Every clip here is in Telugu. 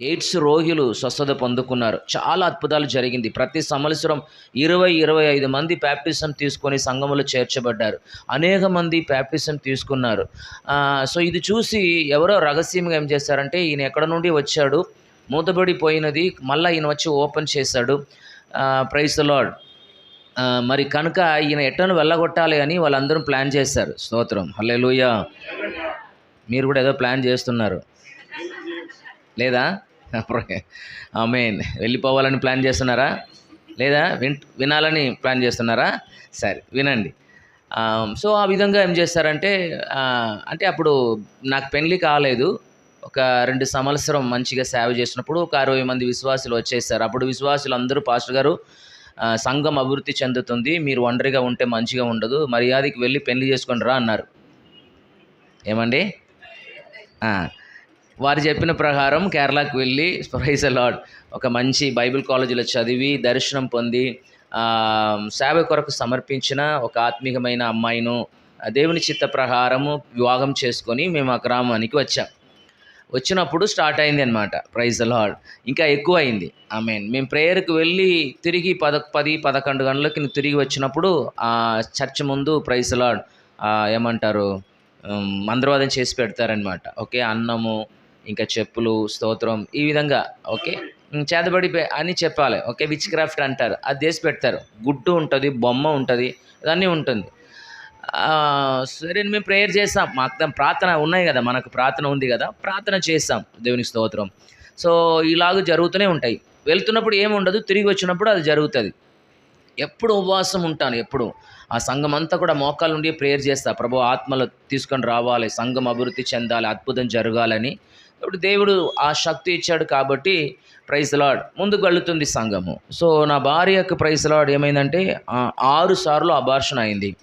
ఎయిడ్స్ రోగులు స్వస్థత పొందుకున్నారు. చాలా అద్భుతాలు జరిగింది. ప్రతి సంవత్సరం ఇరవై ఇరవై ఐదు మంది బ్యాప్టిజం తీసుకొని సంఘములో చేర్చబడ్డారు. అనేక మంది బ్యాప్టిజం తీసుకున్నారు. సో ఇది చూసి ఎవరో రహస్యంగా ఏం చేశారంటే ఈయన ఎక్కడ నుండి వచ్చాడు? మూతబడిపోయినది మళ్ళీ ఈయన వచ్చి ఓపెన్ చేశాడు. ప్రైస్ లాడ్ మరి కనుక ఈయన ఎట్టను వెళ్ళగొట్టాలి అని వాళ్ళందరూ ప్లాన్ చేశారు. స్తోత్రం. హల్లే మీరు కూడా ఏదో ప్లాన్ చేస్తున్నారు. లేదా? ఆమెన్. వెళ్ళిపోవాలని ప్లాన్ చేస్తున్నారా? లేదా? విన్ వినాలని ప్లాన్ చేస్తున్నారా? సరే వినండి. సో ఆ విధంగా ఏం చేస్తారంటే అంటే అప్పుడు నాకు పెళ్ళి కాలేదు. ఒక రెండు సంవత్సరం మంచిగా సేవ చేసినప్పుడు ఒక అరవై మంది విశ్వాసులు వచ్చేసారు అప్పుడు విశ్వాసులు అందరూ పాస్టర్ గారు సంఘం అభివృద్ధి చెందుతుంది. మీరు ఒంటరిగా ఉంటే మంచిగా ఉండదు. మర్యాదకి వెళ్ళి పెళ్ళి చేసుకొని రా అన్నారు. ఏమండి? వారు చెప్పిన ప్రకారం కేరళకు వెళ్ళి ప్రైజ్ అలాడ్ ఒక మంచి బైబిల్ కాలేజీలో చదివి దర్శనం పొంది సేవ కొరకు సమర్పించిన ఒక ఆత్మీయమైన అమ్మాయిను దేవుని చిత్త ప్రకారము వివాహం చేసుకొని మేము ఆ గ్రామానికి వచ్చాం. వచ్చినప్పుడు స్టార్ట్ అయింది అనమాట ప్రైజ్ లాడ్ ఇంకా ఎక్కువ అయింది. ఐ మీన్ మేము ప్రేయర్కి వెళ్ళి తిరిగి పద పది పదకొండు గంటలకి తిరిగి వచ్చినప్పుడు ఆ చర్చ్ ముందు ప్రైజ్ లాడ్ ఏమంటారు మంద్రవాదం మంత్రవాదం చేసి పెడతారనమాట ఓకే అన్నము ఇంకా చెప్పులు స్తోత్రం ఈ విధంగా ఓకే? చేతబడిపోయి చేతబడి అని చెప్పాలి ఓకే? విచ్ క్రాఫ్ట్ అంటారు. అది చేసి పెడతారు. గుడ్డు ఉంటుంది బొమ్మ ఉంటుంది అదన్నీ ఉంటుంది. సరే మేము ప్రేయర్ చేస్తాం. మాకు ప్రార్థన ఉన్నాయి కదా మనకు ప్రార్థన ఉంది కదా ప్రార్థన చేస్తాం దేవునికి స్తోత్రం. సో ఇలాగ జరుగుతూనే ఉంటాయి. వెళ్తున్నప్పుడు ఏమి ఉండదు తిరిగి వచ్చినప్పుడు అది జరుగుతుంది. ఎప్పుడు ఉపవాసం ఉంటాను ఎప్పుడు. ఆ సంఘం అంతా కూడా మోకాలు ఉండి ప్రేయర్ చేస్తా. ప్రభు ఆత్మలు తీసుకొని రావాలి సంఘం అభివృద్ధి చెందాలి అద్భుతం జరగాలని. ఇప్పుడు దేవుడు ఆ శక్తి ఇచ్చాడు కాబట్టి ప్రైజ్లాడ్ ముందుకు వెళుతుంది సంఘము. సో నా భార్యకు ప్రైజ్ లాడ్ ఏమైందంటే ఆరు సార్లు అబార్షన్ అయింది.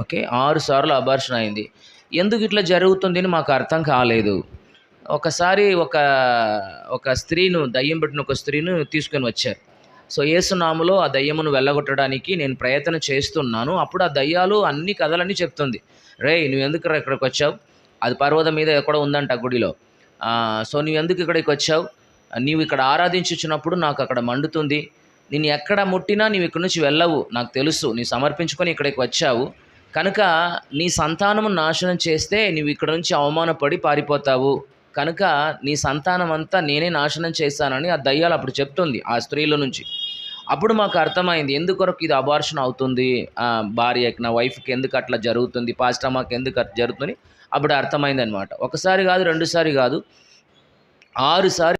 ఓకే? ఆరు సార్లు అబార్షన్ అయింది. ఎందుకు ఇట్లా జరుగుతుంది అని మాకు అర్థం కాలేదు. ఒకసారి ఒక ఒక స్త్రీను దయ్యం పెట్టిన ఒక స్త్రీను తీసుకొని వచ్చారు. సో ఏసునాములో ఆ దయ్యమును వెళ్ళగొట్టడానికి నేను ప్రయత్నం చేస్తున్నాను. అప్పుడు ఆ దయ్యాలు అన్ని కథలన్నీ చెప్తుంది. రే నువ్వు ఎందుకు ఇక్కడికి వచ్చావు? అది పర్వతం మీద ఎక్కడ ఉందంట గుడిలో. సో నువ్వు ఎందుకు ఇక్కడికి వచ్చావు? నీవు ఇక్కడ ఆరాధించుచున్నప్పుడు నాకు అక్కడ మండుతుంది. నేను ఎక్కడ ముట్టినా నీవు ఇక్కడి నుంచి వెళ్ళవు. నాకు తెలుసు. నీ సమర్పించుకొని ఇక్కడికి వచ్చావు. కనుక నీ సంతానము నాశనం చేస్తే నువ్వు ఇక్కడ నుంచి అవమానపడి పారిపోతావు. కనుక నీ సంతానం అంతా నేనే నాశనం చేశానని ఆ దయ్యాలు అప్పుడు చెప్తుంది ఆ స్త్రీల నుంచి. అప్పుడు మాకు అర్థమైంది ఎందుకొరకు ఇది అబార్షన్ అవుతుంది? భార్యకి నా వైఫ్కి ఎందుకు అట్లా జరుగుతుంది? పాస్టర్ మాకు ఎందుకు అట్లా జరుగుతుంది? అప్పుడు అర్థమైంది అనమాట ఒకసారి కాదు రెండుసారి కాదు. ఆరుసారి